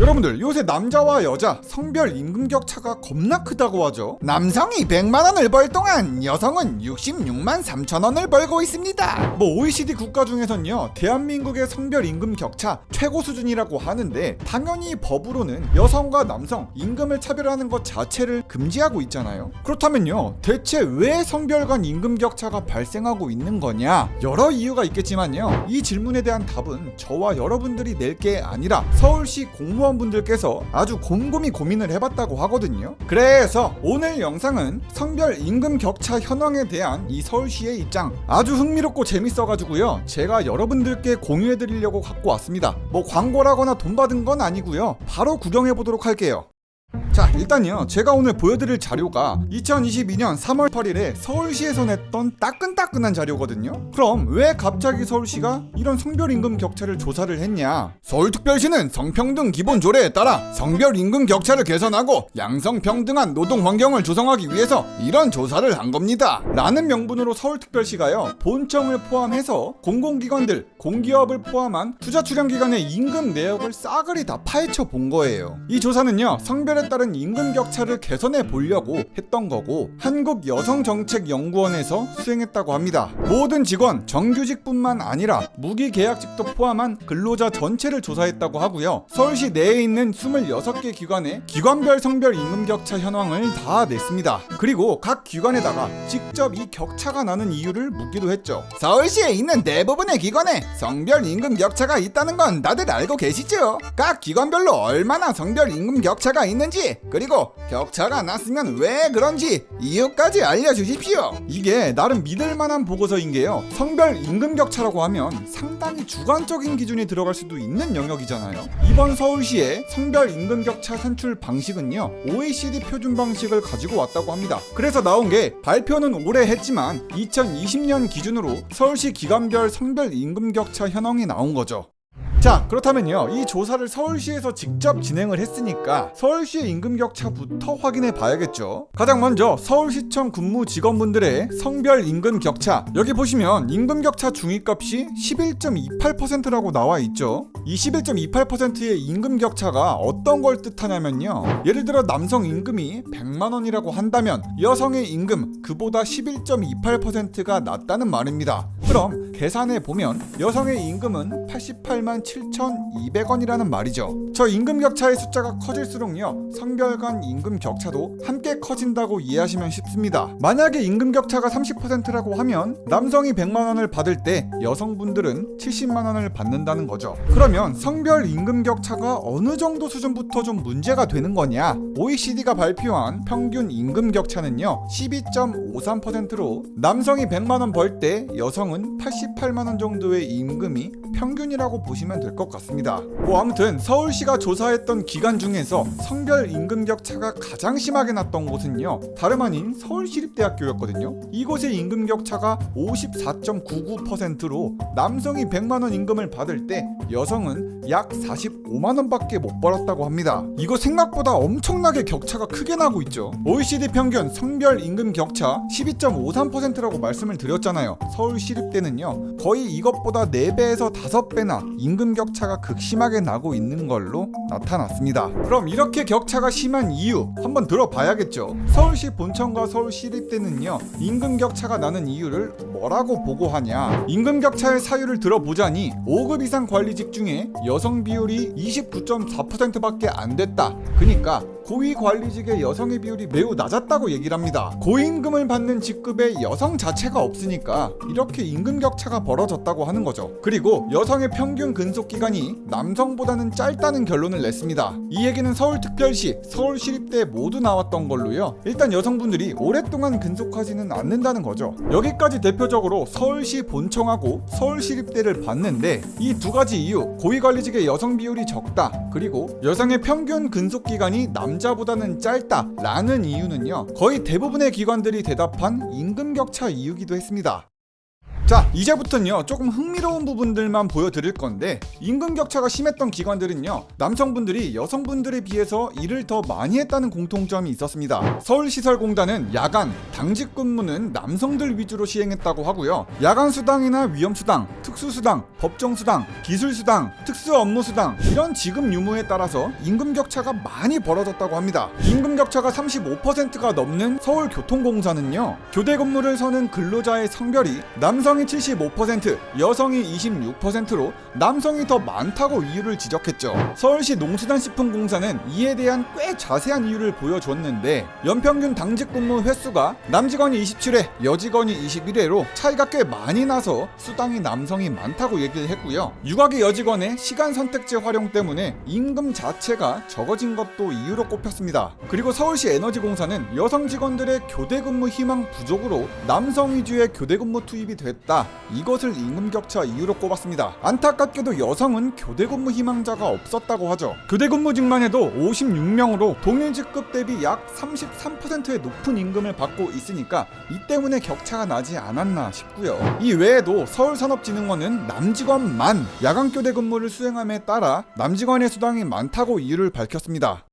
여러분들 요새 남자와 여자 성별 임금 격차가 겁나 크다고 하죠. 남성이 100만 원을 벌 동안 여성은 66만 3천 원을 벌고 있습니다. 뭐 OECD 국가 중에선요 대한민국의 성별 임금 격차 최고 수준이라고 하는데 당연히 법으로는 여성과 남성 임금을 차별하는 것 자체를 금지하고 있잖아요. 그렇다면요 대체 왜 성별 간 임금 격차가 발생하고 있는 거냐? 여러 이유가 있겠지만요 이 질문에 대한 답은 저와 여러분들이 낼 게 아니라 서울시 공무원 분들께서 아주 곰곰이 고민을 해봤다고 하거든요. 그래서 오늘 영상은 성별 임금 격차 현황에 대한 이 서울시의 입장 아주 흥미롭고 재밌어가지고요. 제가 여러분들께 공유해드리려고 갖고 왔습니다. 뭐 광고라거나 돈 받은 건 아니고요. 바로 구경해보도록 할게요. 자 일단요. 제가 오늘 보여드릴 자료가 2022년 3월 8일에 서울시에서 냈던 따끈따끈한 자료거든요. 그럼 왜 갑자기 서울시가 이런 성별 임금 격차를 조사를 했냐? 서울특별시는 성평등 기본조례에 따라 성별 임금 격차를 개선하고 양성평등한 노동 환경을 조성하기 위해서 이런 조사를 한 겁니다. 라는 명분으로 서울특별시가요 본청을 포함해서 공공기관들 공기업을 포함한 투자 출연 기관의 임금 내역을 싸그리 다 파헤쳐 본 거예요. 이 조사는요 성별 에 따른 임금 격차를 개선해 보려고 했던 거고 한국 여성정책연구원에서 수행했다고 합니다. 모든 직원 정규직뿐만 아니라 무기계약직도 포함한 근로자 전체를 조사했다고 하고요. 서울시 내에 있는 26개 기관의 기관별 성별 임금 격차 현황을 다 냈습니다. 그리고 각 기관에다가 직접 이 격차가 나는 이유를 묻기도 했죠. 서울시에 있는 대부분의 기관에 성별 임금 격차가 있다는 건 다들 알고 계시죠? 각 기관별로 얼마나 성별 임금 격차가 있는 지 그리고 격차가 났으면 왜 그런지 이유까지 알려주십시오. 이게 나름 믿을 만한 보고서인 게요. 성별 임금 격차라고 하면 상당히 주관적인 기준이 들어갈 수도 있는 영역이잖아요. 이번 서울시의 성별 임금 격차 산출 방식은요. OECD 표준 방식을 가지고 왔다고 합니다. 그래서 나온 게 발표는 올해 했지만 2020년 기준으로 서울시 기관별 성별 임금 격차 현황이 나온 거죠. 자 그렇다면요. 이 조사를 서울시에서 직접 진행을 했으니까 서울시의 임금 격차부터 확인해 봐야겠죠. 가장 먼저 서울시청 근무 직원분들의 성별 임금 격차. 여기 보시면 임금 격차 중위값이 11.28%라고 나와 있죠. 이 11.28%의 임금 격차가 어떤 걸 뜻하냐면요. 예를 들어 남성 임금이 100만원이라고 한다면 여성의 임금 그보다 11.28%가 낮다는 말입니다. 그럼 계산해 보면 여성의 임금은 88만 7,200원이라는 말이죠. 저 임금 격차의 숫자가 커질수록요 성별 간 임금 격차도 함께 커진다고 이해하시면 쉽습니다. 만약에 임금 격차가 30%라고 하면 남성이 100만 원을 받을 때 여성분들은 70만 원을 받는다는 거죠. 그러면 성별 임금 격차가 어느 정도 수준부터 좀 문제가 되는 거냐? OECD가 발표한 평균 임금 격차는요 12.53%로 남성이 100만 원 벌 때 여성은 88만 원 정도의 임금이 평균이라고 보시면 될 것 같습니다. 뭐 아무튼 서울시가 조사했던 기간 중에서 성별 임금 격 차가 가장 심하게 났던 곳은요. 다름 아닌 서울시립대학교였거든요. 이곳의 임금 격 차가 54.99%로 남성이 100만 원 임금을 받을 때 여성은 약 45만 원밖에 못 벌었다고 합니다. 이거 생각보다 엄청나게 격차가 크게 나고 있죠. OECD 평균 성별 임금 격차 12.53%라고 말씀을 드렸잖아요. 서울시립대는요. 거의 이것보다 4배에서 5배나 임금 격차가 극심하게 나고 있는 걸로 나타났습니다. 그럼 이렇게 격차가 심한 이유 한번 들어봐야겠죠. 서울시 본청과 서울 시립대는요. 임금 격차가 나는 이유를 뭐라고 보고하냐? 임금 격차의 사유를 들어보자니 5급 이상 관리직 중에 여성 비율이 29.4%밖에 안 됐다. 그니까 고위 관리직의 여성의 비율이 매우 낮았다고 얘기를 합니다. 고임금을 받는 직급에 여성 자체가 없으니까 이렇게 임금 격차가 벌어졌다고 하는 거죠. 그리고 여성의 평균 근속 기간이 남성보다는 짧다는 결론을 냈습니다. 이 얘기는 서울특별시, 서울시립대 모두 나왔던 걸로요. 일단 여성분들이 오랫동안 근속하지는 않는다는 거죠. 여기까지 대표적으로 서울시 본청하고 서울시립대를 봤는데 이 두 가지 이유, 고위 관리직의 여성 비율이 적다, 그리고 여성의 평균 근속 기간이 남 자보다는 짧다 라는 이유는요. 거의 대부분의 기관들이 대답한 임금 격차 이유기도 했습니다. 자 이제부터는요 조금 흥미로운 부분들만 보여드릴 건데 임금 격차가 심했던 기관들은요 남성분들이 여성분들에 비해서 일을 더 많이 했다는 공통점이 있었습니다. 서울시설공단은 야간 당직 근무는 남성들 위주로 시행했다고 하고요. 야간 수당이나 위험 수당 특수 수당 법정 수당 기술 수당 특수 업무 수당 이런 지급 유무에 따라서 임금 격차가 많이 벌어졌다고 합니다. 임금 격차가 35%가 넘는 서울교통공사는요 교대 근무를 서는 근로자의 성별이 남성 이 75%, 여성이 26%로 남성이 더 많다고 이유를 지적했죠. 서울시 농수산식품공사는 이에 대한 꽤 자세한 이유를 보여줬는데 연평균 당직 근무 횟수가 남직원이 27회, 여직원이 21회로 차이가 꽤 많이 나서 수당이 남성이 많다고 얘기를 했고요. 육아계 여직원의 시간 선택제 활용 때문에 임금 자체가 적어진 것도 이유로 꼽혔습니다. 그리고 서울시 에너지공사는 여성 직원들의 교대 근무 희망 부족으로 남성 위주의 교대 근무 투입이 됐다. 이것을 임금 격차 이유로 꼽았습니다. 안타깝게도 여성은 교대 근무 희망자가 없었다고 하죠. 교대 근무직만 해도 56명으로 동일 직급 대비 약 33%의 높은 임금을 받고 있으니까 이 때문에 격차가 나지 않았나 싶고요. 이 외에도 서울산업진흥원은 남직원만 야간 교대 근무를 수행함에 따라 남직원의 수당이 많다고 이유를 밝혔습니다.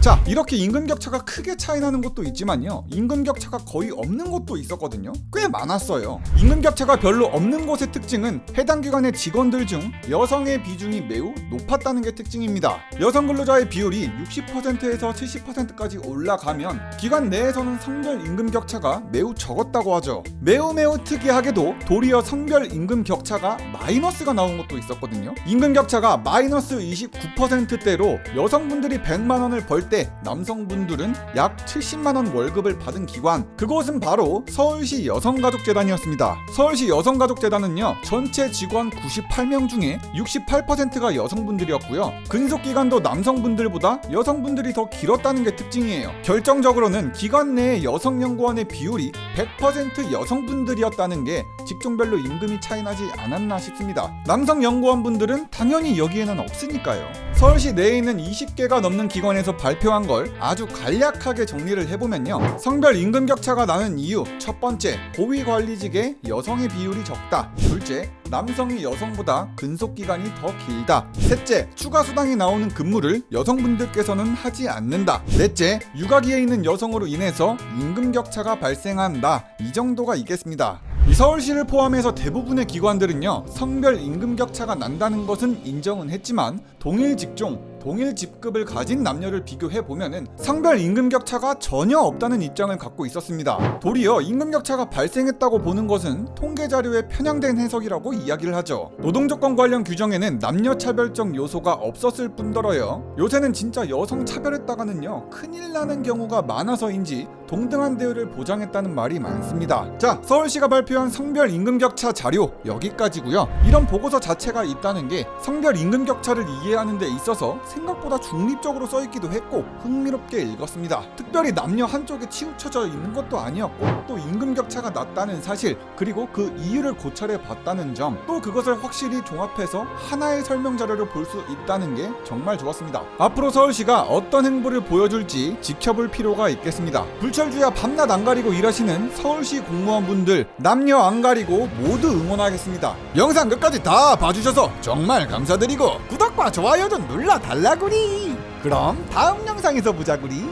자 이렇게 임금 격차가 크게 차이 나는 곳도 있지만요. 임금 격차가 거의 없는 곳도 있었거든요. 꽤 많았어요. 임금 격차가 별로 없는 곳의 특징은 해당 기관의 직원들 중 여성의 비중이 매우 높았다는 게 특징입니다. 여성 근로자의 비율이 60%에서 70%까지 올라가면 기관 내에서는 성별 임금 격차가 매우 적었다고 하죠. 매우 매우 특이하게도 도리어 성별 임금 격차가 마이너스가 나온 것도 있었거든요. 임금 격차가 마이너스 29%대로 여성분들이 100만 원을 벌 때 남성분들은 약 70만 원 월급을 받은 기관 그곳은 바로 서울시 여성가족재단이었습니다. 서울시 여성가족재단은요 전체 직원 98명 중에 68%가 여성분들이었고요 근속 기간도 남성분들보다 여성분들이 더 길었다는 게 특징이에요. 결정적으로는 기관 내의 여성 연구원의 비율이 100% 여성분들이었다는 게 직종별로 임금이 차이나지 않았나 싶습니다. 남성 연구원분들은 당연히 여기에는 없으니까요. 서울시 내에 있는 20개가 넘는 기관에서 발표한 걸 아주 간략하게 정리를 해보면요. 성별 임금 격차가 나는 이유 첫 번째 고위 관리직의 여성의 비율이 적다. 둘째 남성이 여성보다 근속 기간이 더 길다. 셋째 추가 수당이 나오는 근무를 여성분들께서는 하지 않는다. 넷째 육아기에 있는 여성으로 인해서 임금 격차가 발생한다. 이 정도가 있겠습니다. 이 서울시를 포함해서 대부분의 기관들은요 성별 임금 격차가 난다는 것은 인정은 했지만 동일 직종 동일 직급을 가진 남녀를 비교해 보면은 성별 임금 격차가 전혀 없다는 입장을 갖고 있었습니다. 도리어 임금 격차가 발생했다고 보는 것은 통계 자료에 편향된 해석이라고 이야기를 하죠. 노동 조건 관련 규정에는 남녀 차별적 요소가 없었을 뿐더러요. 요새는 진짜 여성 차별했다가는요 큰일 나는 경우가 많아서인지 동등한 대우를 보장했다는 말이 많습니다. 자, 서울시가 발표한 성별 임금 격차 자료 여기까지고요. 이런 보고서 자체가 있다는 게 성별 임금 격차를 이해하는 데 있어서 생각보다 중립적으로 써 있기도 했고 흥미롭게 읽었습니다. 특별히 남녀 한쪽에 치우쳐져 있는 것도 아니었고 또 임금 격차가 낮다는 사실 그리고 그 이유를 고찰해 봤다는 점 또 그것을 확실히 종합해서 하나의 설명 자료를 볼 수 있다는 게 정말 좋았습니다. 앞으로 서울시가 어떤 행보를 보여줄지 지켜볼 필요가 있겠습니다. 불 철주야 밤낮 안 가리고 일하시는 서울시 공무원분들 남녀 안 가리고 모두 응원하겠습니다. 영상 끝까지 다 봐주셔서 정말 감사드리고 구독과 좋아요 좀 눌러 달라구리. 그럼 다음 영상에서 보자구리.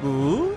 굿.